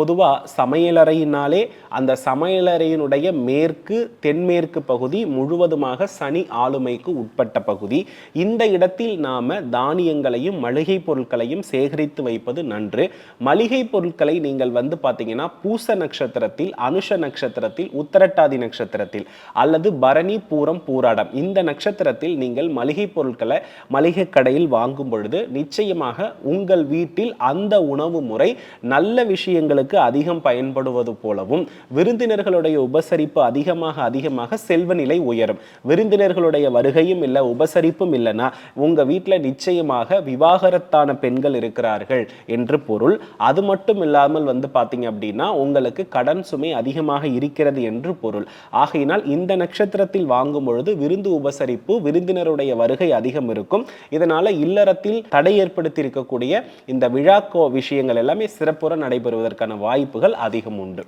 பொதுவாக சமையலறையினாலே அந்த சமையலறையினுடைய மேற்கு தென்மேற்கு பகுதி முழுவதுமாக சனி ஆளுமைக்கு உட்பட்ட பகுதி. இந்த இடத்தில் நாம் தானியங்களையும் மளிகை பொருட்களையும் சேகரித்து வைப்பது நன்று. மளிகை பொருட்களை நீங்கள் வந்து பார்த்தீங்கன்னா பூச நட்சத்திரத்தில் அனுஷ நட்சத்திரத்தில் உத்தரட்டாதி நட்சத்திரத்தில் அல்லது பரணி பூரம் பூராடம் இந்த நட்சத்திரத்தில் நீங்கள் மளிகை பொருட்களை மளிகை கடையில் வாங்கும் பொழுது நிச்சயமாக உங்கள் வீட்டில் அந்த உணவு முறை நல்ல விஷயங்களுக்கு அதிகம் பயன்படுவது போலவும் விருந்தினர்களுடைய உபசரிப்பு அதிகமாக அதிகமாக செல்வ நிலை உயரும். விருந்தினர்களுடைய வருகையும் இல்லை உபசரிப்பும் இல்லைன்னா உங்க வீட்டில் நிச்சயமாக விவாகரத்தான பெண்கள் இருக்கிறார்கள் என்று பொருள். அது மட்டும் இல்லாமல் வந்து பார்த்தீங்க அப்படின்னா உங்களுக்கு கடன் சுமை அதிகமாக இருக்கிறது என்று பொருள். ஆகையினால் இந்த நட்சத்திரத்தில் வாங்கும் பொழுது விருந்து உபசரிப்பு விருந்தினருடைய வருகை அதிகம் இருக்கும். இதனால இல்லறத்தில் தடை ஏற்படுத்தி இருக்கக்கூடிய இந்த விழாக்கோ விஷயங்கள் எல்லாமே சிறப்புற நடைபெறுவதற்கான வாய்ப்புகள் அதிகம் உண்டு.